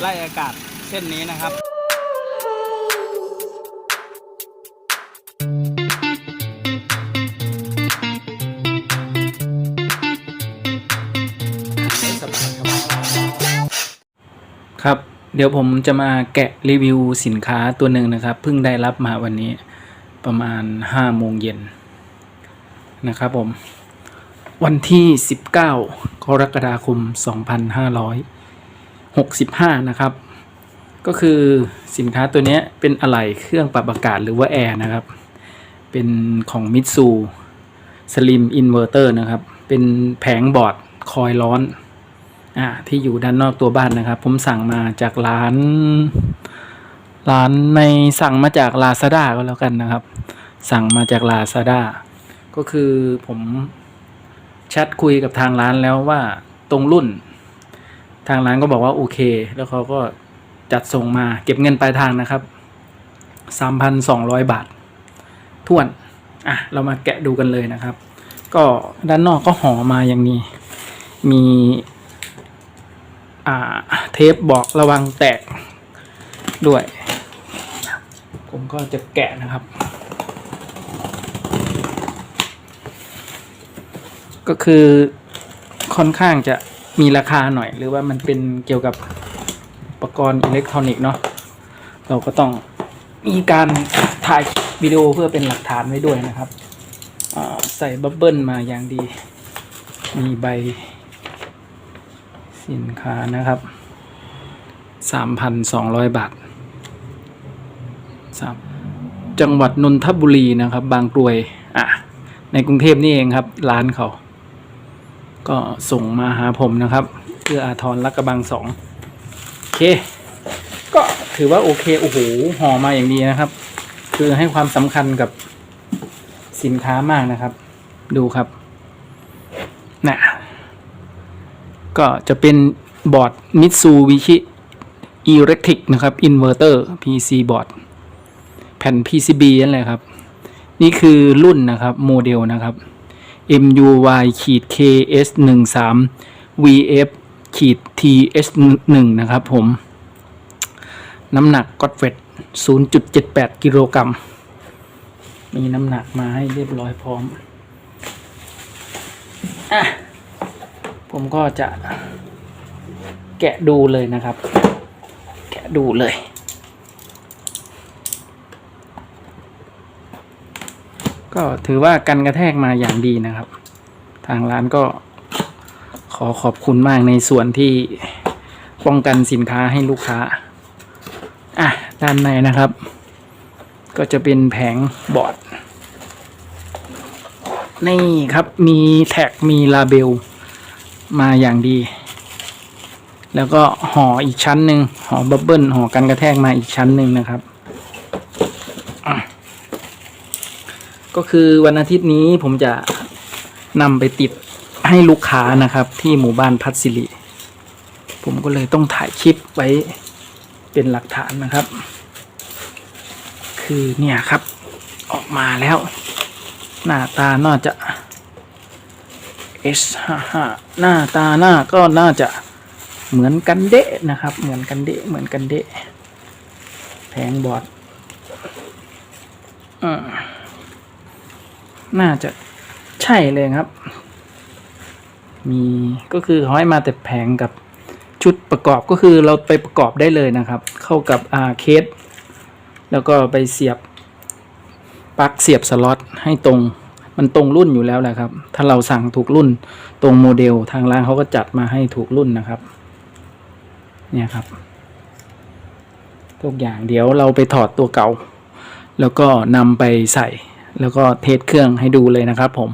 ไล่อากาศเส้นนี้นะครับครับ เดี๋ยวผมจะมาแกะรีวิวสินค้าตัวหนึ่งนะครับ เพิ่งได้รับมาวันนี้ประมาณ5โมงเย็นนะครับผม วันที่ 19 กรกฎาคม 65 นะครับ ก็คือสินค้าตัวนี้เป็นอะไหล่เครื่องปรับอากาศหรือว่าแอร์นะครับ เป็นของมิตซูสลิมอินเวอร์เตอร์นะครับ เป็นแผงบอร์ดคอยล์ร้อนอ่าที่อยู่ด้านนอกตัวบ้านนะครับ ผมสั่งมาจากร้าน ร้านในสั่งมาจาก Lazada ก็แล้วกันนะครับ สั่งมาจาก Lazada ก็คือผมแชทคุยกับทางร้านแล้วว่าตรงรุ่น ทางร้านก็บอกว่าโอเค แล้วเขาก็จัดส่งมาเก็บเงินปลายทางนะครับ 3,200 บาททวน อะ เรามาแกะดูกันเลยนะครับ ก็ด้านนอกก็ห่อมาอย่างนี้ มีอ่าเทปบอกระวังแตกด้วย ผมก็จะแกะนะครับ ก็คือค่อนข้างจะ มีราคาหน่อย หรือว่ามันเป็นเกี่ยวกับอุปกรณ์อิเล็กทรอนิกส์เนาะเราก็ต้องมีการถ่ายวิดีโอเพื่อเป็นหลักฐานไว้ด้วยนะครับใส่บับเบิลมาอย่างดี มีใบสินค้านะครับ 3,200 บาทสามจังหวัดนนทบุรีนะครับ บางกรวย อะ ในกรุงเทพนี่เองครับ ร้านเขา ก็ส่งมาหาผมนะครับเพื่ออาทรลักกระบังสองโอเค ก็ถือว่าโอเคโอ้โหห่อมาอย่างดีนะครับ คือให้ความสำคัญกับสินค้ามากนะครับ ดูครับน่ะก็จะเป็นบอร์ด Mitsubishi Electric นะครับ Inverter PC บอร์ดแผ่น PCB นั่นแหละครับ นี่คือรุ่นนะครับ โมเดลนะครับ MUY ขีด KS 1 3 VF ขีด TS 1นะครับผม น้ำหนักก็อดเวท0.78 กิโลกรัม มีน้ำหนักมาให้เรียบร้อยพร้อม อะ ผมก็จะแกะดูเลยนะครับ แกะดูเลย ก็ถือว่ากันกระแทกมาอย่างดีนะครับ ทางร้านก็ขอขอบคุณมากในส่วนที่ป้องกันสินค้าให้ลูกค้า อะ ด้านในนะครับ ก็จะเป็นแผงบอร์ด นี่ครับมีแท็กมีลาเบลมาอย่างดี แล้วก็ห่ออีกชั้นหนึ่งห่อบับเบิลห่อกันกระแทกมาอีกชั้นหนึ่งนะครับอะ ก็คือวันอาทิตย์นี้ผมจะนำไปติดให้ลูกค้านะครับ ที่หมู่บ้านพัทสิริผมก็เลยต้องถ่ายคลิปไว้เป็นหลักฐานนะครับ คือเนี่ยครับออกมาแล้ว หน้าตาน่าจะ S55 หน้าตาหน้าก็น่าจะเหมือนกันเดะนะครับ เหมือนกันเดะเหมือนกันเดะแผงบอร์ดอืม น่าจะใช่เลยครับ มีก็คือเขาให้มาแต่แผงกับชุดประกอบก็คือเราไปประกอบได้เลยนะครับ เข้ากับอาเคสแล้วก็ไปเสียบปลั๊กเสียบสล็อตให้ตรงมันตรงรุ่นอยู่แล้วแหละครับ ถ้าเราสั่งถูกรุ่นตรงโมเดลทางร้านเขาก็จัดมาให้ถูกรุ่นนะครับ เนี่ยครับ ทุกอย่างเดี๋ยวเราไปถอดตัวเก่า แล้วก็นำไปใส่ แล้วก็เทสเครื่องให้ดูเลยนะครับผม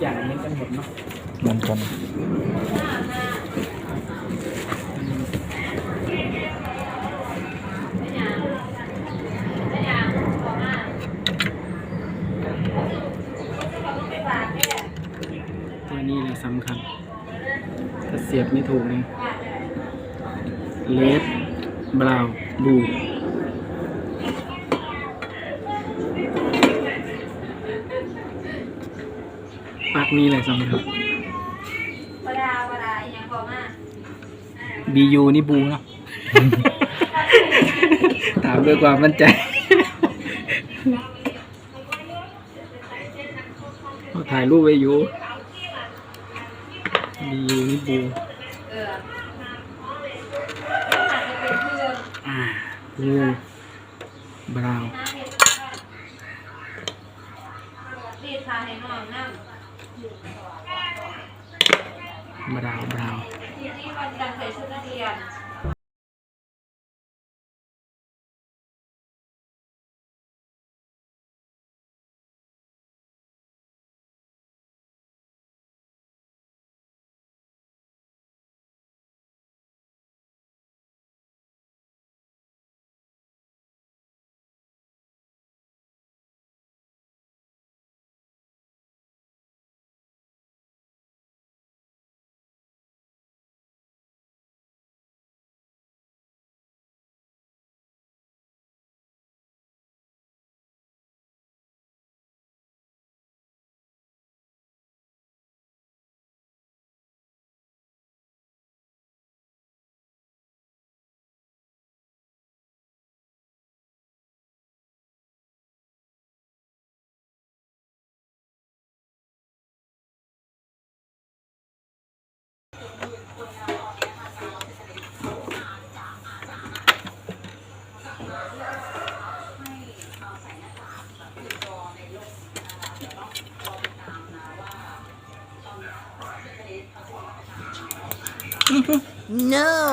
อย่างเหมือนกันหมดเนาะเหมือนกันตัวนี้แหละสำคัญ ถ้าเสียบไม่ถูกนี่เลดบราวบู ปลักนี้แหละสำคัญเวลาเวลาอหยังพอมา BU นี่บูเนาะ ถามด้วยความมั่นใจถ่ายรูปไว้อยู่ BU นี่บูเอออาจจะเป็นเพื่อนอ่าบูบราวน์ น้าเห็นรีดพาให้น้องนั่ง บราวบราวที่นี่วันจันทร์ใส่ชุดนักเรียน เ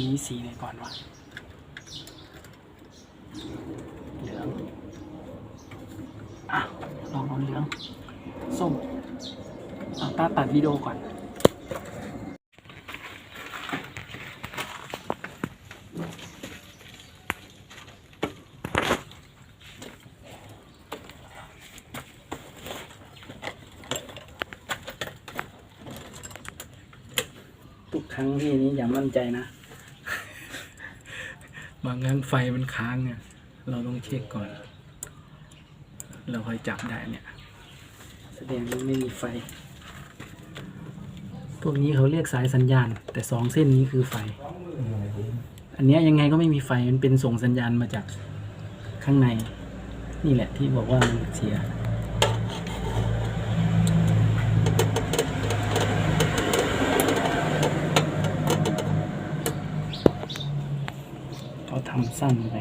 ันนี้สีไหนก่อนวะเหลืองอะลองเอาเหลืองส้มเอาตาตัดวิดีโอก่อนทุกครั้งที่นี้อย่ามั่นใจนะ บางครั้งไฟมันค้างเนี่ย เราต้องเช็คก่อน เราค่อยจับได้เนี่ย แสดงว่าไม่มีไฟ พวกนี้เขาเรียกสายสัญญาณ แต่สองเส้นนี้คือไฟ อันเนี้ยยังไงก็ไม่มีไฟมันเป็นส่งสัญญาณมาจากข้างใน นี่แหละที่บอกว่ามันเสีย เขาทำ สั้นไป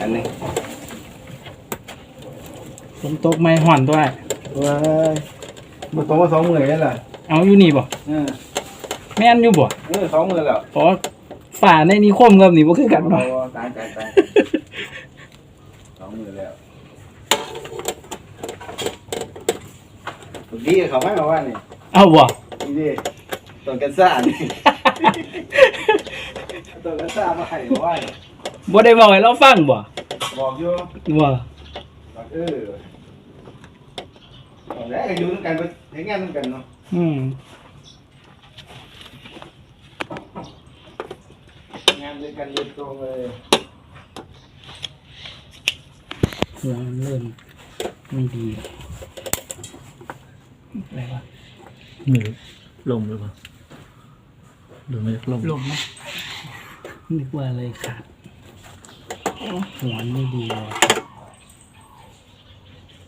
อันนี้ฝนตกไม่ห่อนด้วย ว้ายมันตัวมาสองหมื่นแล้วล่ะ เอาอยู่นี่บ่ เออ แม่นอยู่บ่เออสองหมื่นแล้วเพราะฝ่าในนิคมกับนี่บ่คือกันเนาะโอ้ตายตายตายสองหมื่นแล้วดีเขาไม่มาว่านี่เอาบ่นี่ดิต้นกันซ่านี่ ต้นกันซ่ามาให้มาว่านี่บ่ได้บอกให้เราฟังบ่บอกอยู่ว่าบอกเออบอกแล้วอยู่ด้วยกันไปเห็นงานด้วยกันเนาะอืม งาน ด้วยกันโดยตรงเลยหัวมันเริ่มไม่ดีแล้วอะไรวะหรือลมหรือเปล่าหรือไม่ลมลมไหมนึกว่าอะไรขาดหัวไม่ดีเลย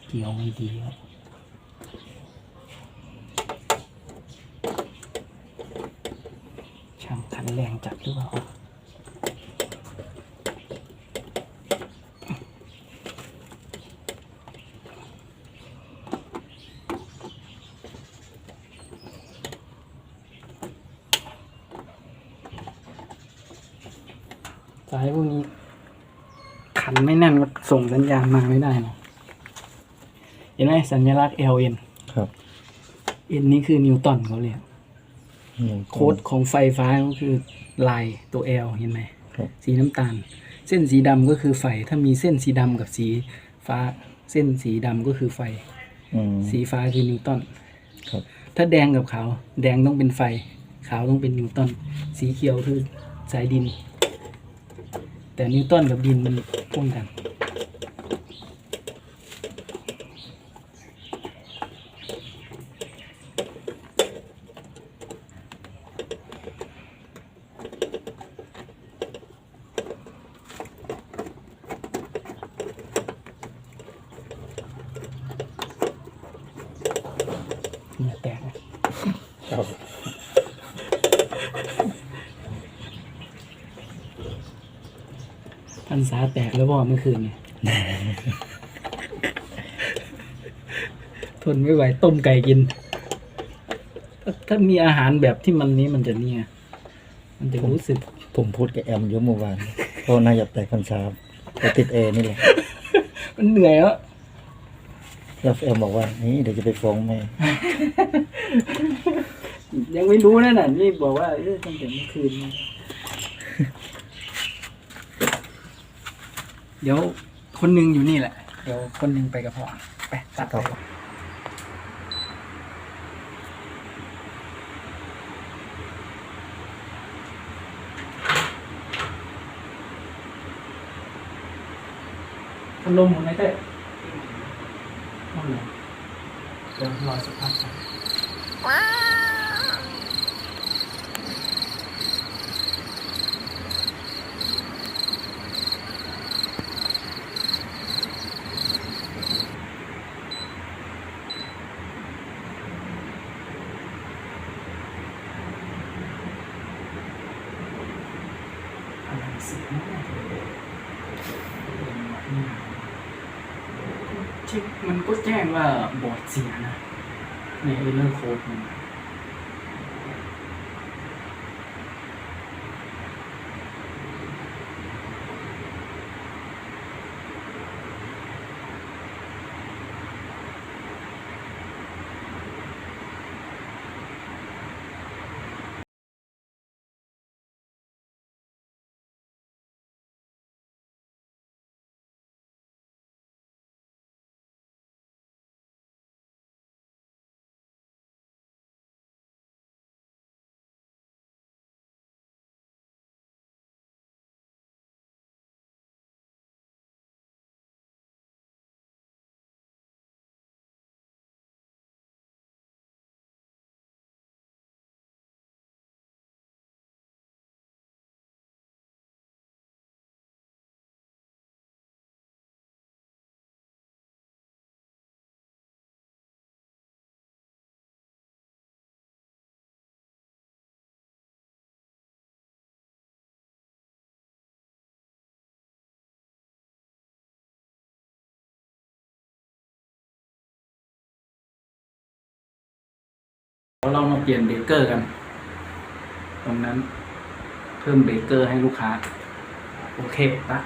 เกี่ยวไม่ดีครับช่างขันแรงจัดหรือเปล่าายพวกนี้ ขันไม่แน่นก็ส่งสัญญาณมาไม่ได้นะเห็นไหมสัญลักษณ์ LN ครับ N นี่คือนิวตันเขาเรียกหนึ่งโค้ดของไฟฟ้าก็คือลายตัว L เห็นไหมครับสีน้ำตาล เส้นสีดำก็คือไฟ ถ้ามีเส้นสีดำกับสีฟ้า เส้นสีดำก็คือไฟอืมสีฟ้าคือนิวตันครับถ้าแดงกับขาว แดงต้องเป็นไฟ ขาวต้องเป็นนิวตัน สีเขียวคือสายดิน แต่นิวตันกับดินมันพ่วงกัน เหงื่อแตกนะ ครับ พันษาแตกแล้วบ่เมื่อคืนเนี่ยทนไม่ไหวต้มไก่กินถ้าถ้ามีอาหารแบบที่มันนี้มันจะเนี่ย มันจะรู้สึก ผมพูดกับแอมอยมเมื่อวานเพราะน่าจะแตกคันชาไปติดเอนี่แหละ มันเหนื่อยแล้วแล้วแอมบอกว่านี่เดี๋ยวจะไปฟ้องแม่ ยังไม่รู้นะน่ะนี่บอกว่าเออตั้งแต่เมื่อคืนนะ เดี๋ยวคนหนึงอยู่นี่แหละ เดี๋ยวคนหนึงไปกับพ่อไปตัดครับไปพัดลมหมุนไหมเต้ห้องไหนเดี๋ยวรอสักพักก่อนอะไรเสียง เช็คมันก็แจ้ งว่าบอร์ดเสียนะในเอเลอร์โค้ดมัน เรามาเปลี่ยนเบเกอร์กัน ตรงนั้น เพิ่มเบเกอร์ให้ลูกค้า โอเคปะ